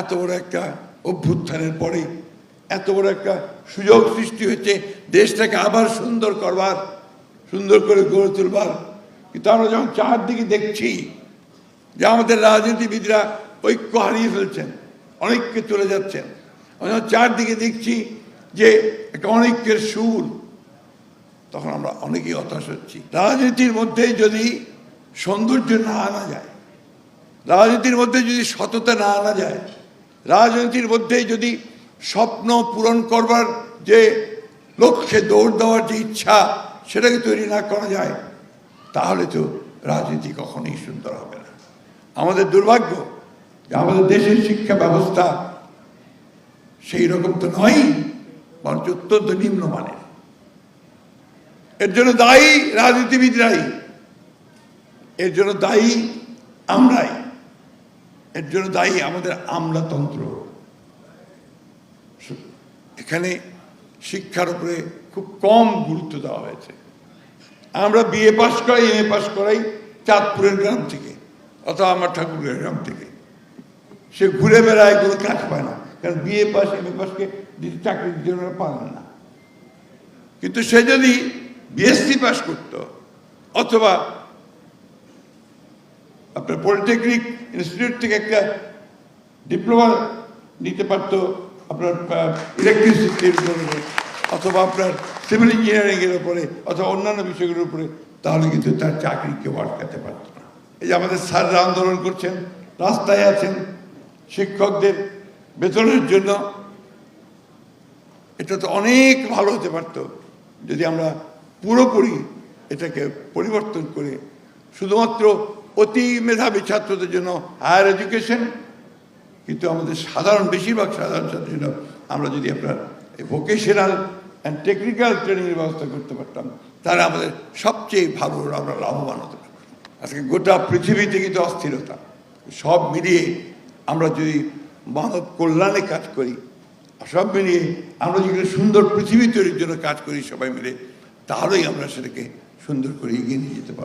এত বড় একটা অভ্যুত্থানের পরে, এত বড় একটা সুযোগ সৃষ্টি হচ্ছে দেশটাকে আবার সুন্দর করবার, সুন্দর করে গড়ে তুলবার। কিন্তু আমরা যখন চারদিকে দেখছি যে আমাদের রাজনীতিবিদরা ঐক্য হারিয়ে ফেলছেন, অনেককে চলে যাচ্ছেন, আমরা যখন চারদিকে দেখছি যে একটা অনেকের সুর, তখন আমরা অনেকেই হতাশ হচ্ছি। রাজনীতির মধ্যে যদি সৌন্দর্য না আনা যায়, রাজনীতির মধ্যে যদি সততা না আনা যায় রাজনীতির মধ্যে যদি স্বপ্ন পূরণ করবার যে লক্ষ্যে দৌড় দেওয়ার যে ইচ্ছা, সেটাকে তৈরি না করা যায়, তাহলে তো রাজনীতি কখনোই সুন্দর হবে না। আমাদের দুর্ভাগ্য যে আমাদের দেশের শিক্ষা ব্যবস্থা সেই রকম তো নয়, বরঞ্চ অত্যন্ত নিম্নমানের। এর জন্য দায়ী রাজনীতিবিদরাই, এর জন্য দায়ী আমরাই। এর জন্য দায়ী আমাদের আমলাতন্ত্র। এখানে শিক্ষার উপরে খুব কম গুরুত্ব দেওয়া হয়েছে। আমরা বিএ পাস করাই এম এ পাস করাই চাঁদপুরের গ্রাম থেকে, অথবা আমার ঠাকুরের গ্রাম থেকে। সে ঘুরে বেড়ায়, কোনো কাজ পায় না, কারণ বিএ পাস এম এ পাসকে চাকরির জন্য পারেন না। কিন্তু সে যদি বিএসসি পাস করতো, অথবা আপনার পলিটেকনিক ইনস্টিটিউট থেকে একটা ডিপ্লোমা নিতে পারতো আপনার ইলেকট্রিসিটির উপরে অথবা আপনার সিভিল ইঞ্জিনিয়ারিংয়ের উপরে, অথবা অন্যান্য বিষয়গুলোর উপরে, তাহলে কিন্তু তার চাকরি কেউ আটকাতে পারতো না। এই যে আমাদের স্যাররা আন্দোলন করছেন, রাস্তায় আছেন শিক্ষকদের বেতনের জন্য, এটা তো অনেক ভালো হতে পারত, যদি আমরা পুরোপুরি এটাকে পরিবর্তন করে শুধুমাত্র অতি মেধাবী ছাত্রদের জন্য হায়ার এডুকেশন, কিন্তু আমাদের সাধারণ, বেশিরভাগ সাধারণ ছাত্রীর আমরা যদি আপনার ভোকেশনাল অ্যান্ড টেকনিক্যাল ট্রেনিংয়ের ব্যবস্থা করতে পারতাম, তাহলে আমাদের সবচেয়ে ভালো, আমরা লাভবান হতে আজকে গোটা পৃথিবীতে কিন্তু অস্থিরতা। সব মিলিয়ে আমরা যদি মানব কল্যাণে কাজ করি সব মিলিয়ে আমরা যদি সুন্দর পৃথিবী তৈরির জন্য কাজ করি সবাই মিলে, তাহলেই আমরা সেটাকে সুন্দর করে এগিয়ে নিয়ে যেতে পারব।